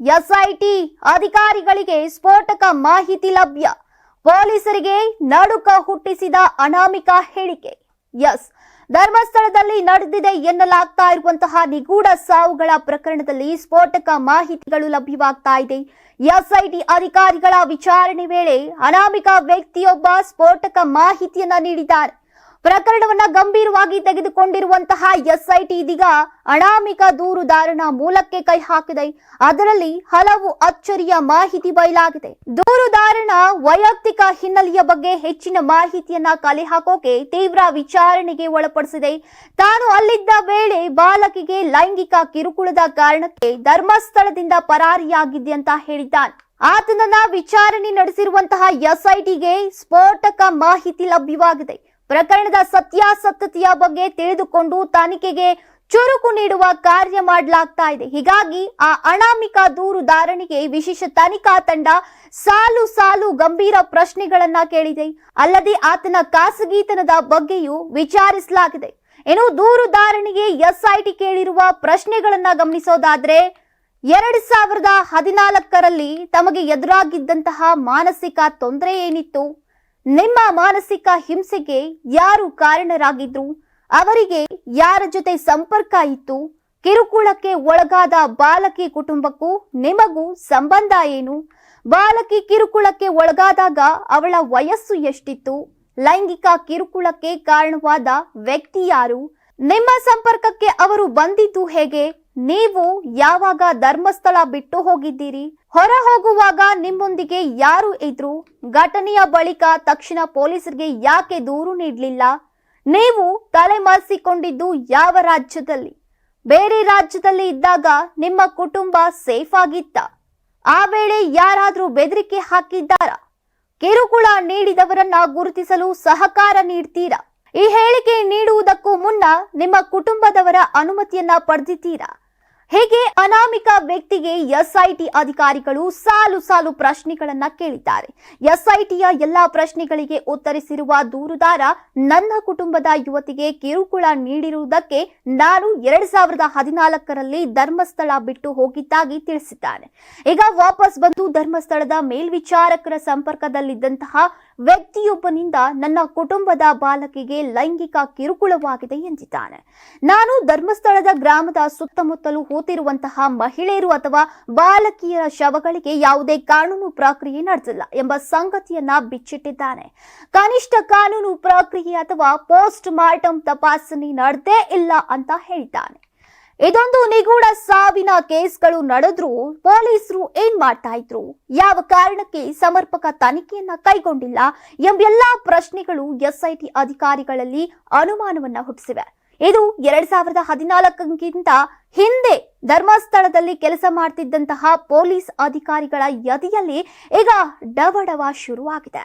SIT ಅಧಿಕಾರಿಗಳಿಗೆ ಸ್ಫೋಟಕ ಮಾಹಿತಿ ಲಭ್ಯ. ಪೊಲೀಸರಿಗೆ ನಡುಕ ಹುಟ್ಟಿಸಿದ ಅನಾಮಿಕ ಹೇಳಿಕೆ. ಎಸ್. ಧರ್ಮಸ್ಥಳದಲ್ಲಿ ನಡೆದಿದೆ ಎನ್ನಲಾಗ್ತಾ ಇರುವಂತಹ ನಿಗೂಢ ಸಾವುಗಳ ಪ್ರಕರಣದಲ್ಲಿ ಸ್ಫೋಟಕ ಮಾಹಿತಿಗಳು ಲಭ್ಯವಾಗ್ತಾ ಇದೆ. ಎಸ್ಐಟಿ ಅಧಿಕಾರಿಗಳ ವಿಚಾರಣೆ ವೇಳೆ ಅನಾಮಿಕ ವ್ಯಕ್ತಿಯೊಬ್ಬ ಸ್ಫೋಟಕ ಮಾಹಿತಿಯನ್ನ ನೀಡಿದ್ದಾನೆ. ಪ್ರಕರಣವನ್ನ ಗಂಭೀರವಾಗಿ ತೆಗೆದುಕೊಂಡಿರುವಂತಹ ಎಸ್ಐಟಿ ಇದೀಗ ಅನಾಮಿಕ ದೂರುದಾರನ ಮೂಲಕ್ಕೆ ಕೈ ಹಾಕಿದೆ. ಅದರಲ್ಲಿ ಹಲವು ಅಚ್ಚರಿಯ ಮಾಹಿತಿ ಬಯಲಾಗಿದೆ. ದೂರುದಾರನ ವೈಯಕ್ತಿಕ ಹಿನ್ನೆಲೆಯ ಬಗ್ಗೆ ಹೆಚ್ಚಿನ ಮಾಹಿತಿಯನ್ನ ಕಲೆ ಹಾಕೋಕೆ ತೀವ್ರ ವಿಚಾರಣೆಗೆ ಒಳಪಡಿಸಿದೆ. ತಾನು ಅಲ್ಲಿದ್ದ ವೇಳೆ ಬಾಲಕಿಗೆ ಲೈಂಗಿಕ ಕಿರುಕುಳದ ಕಾರಣಕ್ಕೆ ಧರ್ಮಸ್ಥಳದಿಂದ ಪರಾರಿಯಾಗಿದ್ದೆ ಅಂತ ಹೇಳಿದ್ದಾನೆ. ಆತನನ್ನ ವಿಚಾರಣೆ ನಡೆಸಿರುವಂತಹ ಎಸ್ಐಟಿಗೆ ಸ್ಫೋಟಕ ಮಾಹಿತಿ ಲಭ್ಯವಾಗಿದೆ. ಪ್ರಕರಣದ ಸತ್ಯಾಸತ್ಯತೆಯ ಬಗ್ಗೆ ತಿಳಿದುಕೊಂಡು ತನಿಖೆಗೆ ಚುರುಕು ನೀಡುವ ಕಾರ್ಯ ಮಾಡಲಾಗ್ತಾ ಇದೆ. ಹೀಗಾಗಿ ಆ ಅನಾಮಿಕ ದೂರುದಾರನಿಗೆ ವಿಶೇಷ ತನಿಖಾ ತಂಡ ಸಾಲು ಸಾಲು ಗಂಭೀರ ಪ್ರಶ್ನೆಗಳನ್ನ ಕೇಳಿದೆ. ಅಲ್ಲದೆ ಆತನ ಖಾಸಗಿತನದ ಬಗ್ಗೆಯೂ ವಿಚಾರಿಸಲಾಗಿದೆ. ಇನ್ನು ದೂರುದಾರನಿಗೆ ಎಸ್ಐಟಿ ಕೇಳಿರುವ ಪ್ರಶ್ನೆಗಳನ್ನ ಗಮನಿಸೋದಾದ್ರೆ, ಎರಡ್ ಸಾವಿರದ ಹದಿನಾಲ್ಕರಲ್ಲಿ ತಮಗೆ ಎದುರಾಗಿದ್ದಂತಹ ಮಾನಸಿಕ ತೊಂದರೆ ಏನಿತ್ತು? ನಿಮ್ಮ ಮಾನಸಿಕ ಹಿಂಸೆಗೆ ಯಾರು ಕಾರಣರಾಗಿದ್ರು? ಅವರಿಗೆ ಯಾರ ಜೊತೆ ಸಂಪರ್ಕ ಇತ್ತು? ಕಿರುಕುಳಕ್ಕೆ ಒಳಗಾದ ಬಾಲಕಿ ಕುಟುಂಬಕ್ಕೂ ನಿಮಗೂ ಸಂಬಂಧ ಏನು? ಬಾಲಕಿ ಕಿರುಕುಳಕ್ಕೆ ಒಳಗಾದಾಗ ಅವಳ ವಯಸ್ಸು ಎಷ್ಟಿತ್ತು? ಲೈಂಗಿಕ ಕಿರುಕುಳಕ್ಕೆ ಕಾರಣವಾದ ವ್ಯಕ್ತಿ ಯಾರು? ನಿಮ್ಮ ಸಂಪರ್ಕಕ್ಕೆ ಅವರು ಬಂದಿದ್ದು ಹೇಗೆ? ನೀವು ಯಾವಾಗ ಧರ್ಮಸ್ಥಳ ಬಿಟ್ಟು ಹೋಗಿದ್ದೀರಿ? ಹೊರ ಹೋಗುವಾಗ ನಿಮ್ಮೊಂದಿಗೆ ಯಾರು ಇದ್ರು? ಘಟನೆಯ ಬಳಿಕ ತಕ್ಷಣ ಪೊಲೀಸರಿಗೆ ಯಾಕೆ ದೂರು ನೀಡಲಿಲ್ಲ? ನೀವು ತಲೆಮರೆಸಿಕೊಂಡಿದ್ದು ಯಾವ ರಾಜ್ಯದಲ್ಲಿ? ಬೇರೆ ರಾಜ್ಯದಲ್ಲಿ ಇದ್ದಾಗ ನಿಮ್ಮ ಕುಟುಂಬ ಸೇಫ್ ಆಗಿತ್ತ? ಆ ವೇಳೆ ಯಾರಾದರೂ ಬೆದರಿಕೆ ಹಾಕಿದ್ದಾರಾ? ಕಿರುಕುಳ ನೀಡಿದವರನ್ನ ಗುರುತಿಸಲು ಸಹಕಾರ ನೀಡ್ತೀರಾ? ಈ ಹೇಳಿಕೆ ನೀಡುವುದಕ್ಕೂ ಮುನ್ನ ನಿಮ್ಮ ಕುಟುಂಬದವರ ಅನುಮತಿಯನ್ನ ಪಡೆದಿದ್ದೀರಾ? ಹೀಗೆ ಅನಾಮಿಕ ವ್ಯಕ್ತಿಗೆ ಎಸ್ಐಟಿ ಅಧಿಕಾರಿಗಳು ಸಾಲು ಸಾಲು ಪ್ರಶ್ನೆಗಳನ್ನ ಕೇಳಿದ್ದಾರೆ? ಎಸ್ಐಟಿಯ ಎಲ್ಲಾ ಪ್ರಶ್ನೆಗಳಿಗೆ ಉತ್ತರಿಸಿರುವ ದೂರುದಾರ, ನನ್ನ ಕುಟುಂಬದ ಯುವತಿಗೆ ಕಿರುಕುಳ ನೀಡಿರುವುದಕ್ಕೆ ನಾನು ಎರಡ್ ಸಾವಿರದ ಹದಿನಾಲ್ಕರಲ್ಲಿ ಧರ್ಮಸ್ಥಳ ಬಿಟ್ಟು ಹೋಗಿದ್ದಾಗಿ ತಿಳಿಸಿದ್ದಾನೆ. ಈಗ ವಾಪಸ್ ಬಂದು ಧರ್ಮಸ್ಥಳದ ಮೇಲ್ವಿಚಾರಕರ ಸಂಪರ್ಕದಲ್ಲಿದ್ದಂತಹ ವ್ಯಕ್ತಿಯೊಬ್ಬನಿಂದ ನನ್ನ ಕುಟುಂಬದ ಬಾಲಕಿಗೆ ಲೈಂಗಿಕ ಕಿರುಕುಳವಾಗಿದೆ ಎಂದಿದ್ದಾನೆ. ನಾನು ಧರ್ಮಸ್ಥಳದ ಗ್ರಾಮದ ಸುತ್ತಮುತ್ತಲು ಹೂತಿರುವಂತಹ ಮಹಿಳೆಯರು ಅಥವಾ ಬಾಲಕಿಯರ ಶವಗಳಿಗೆ ಯಾವುದೇ ಕಾನೂನು ಪ್ರಕ್ರಿಯೆ ನಡೆಸಿಲ್ಲ ಎಂಬ ಸಂಗತಿಯನ್ನ ಬಿಚ್ಚಿಟ್ಟಿದ್ದಾನೆ. ಕನಿಷ್ಠ ಕಾನೂನು ಪ್ರಕ್ರಿಯೆ ಅಥವಾ ಪೋಸ್ಟ್ ಮಾರ್ಟಮ್ ತಪಾಸಣೆ ನಡೆದೇ ಇಲ್ಲ ಅಂತ ಹೇಳಿದ್ದಾನೆ. ಇದೊಂದು ನಿಗೂಢ ಸಾವಿನ ಕೇಸ್ಗಳು ನಡೆದ್ರೂ ಪೊಲೀಸರು ಏನ್ ಮಾಡ್ತಾ ಇದ್ರು? ಯಾವ ಕಾರಣಕ್ಕೆ ಸಮರ್ಪಕ ತನಿಖೆಯನ್ನ ಕೈಗೊಂಡಿಲ್ಲ ಎಂಬೆಲ್ಲಾ ಪ್ರಶ್ನೆಗಳು ಎಸ್ಐಟಿ ಅಧಿಕಾರಿಗಳಲ್ಲಿ ಅನುಮಾನವನ್ನ ಹುಟ್ಟಿಸಿವೆ. ಇದು ಎರಡ್ ಸಾವಿರದ ಹದಿನಾಲ್ಕಕ್ಕಿಂತ ಹಿಂದೆ ಧರ್ಮಸ್ಥಳದಲ್ಲಿ ಕೆಲಸ ಮಾಡ್ತಿದ್ದಂತಹ ಪೊಲೀಸ್ ಅಧಿಕಾರಿಗಳ ಯದಿಯಲ್ಲಿ ಈಗ ಡವಡವ ಶುರುವಾಗಿದೆ.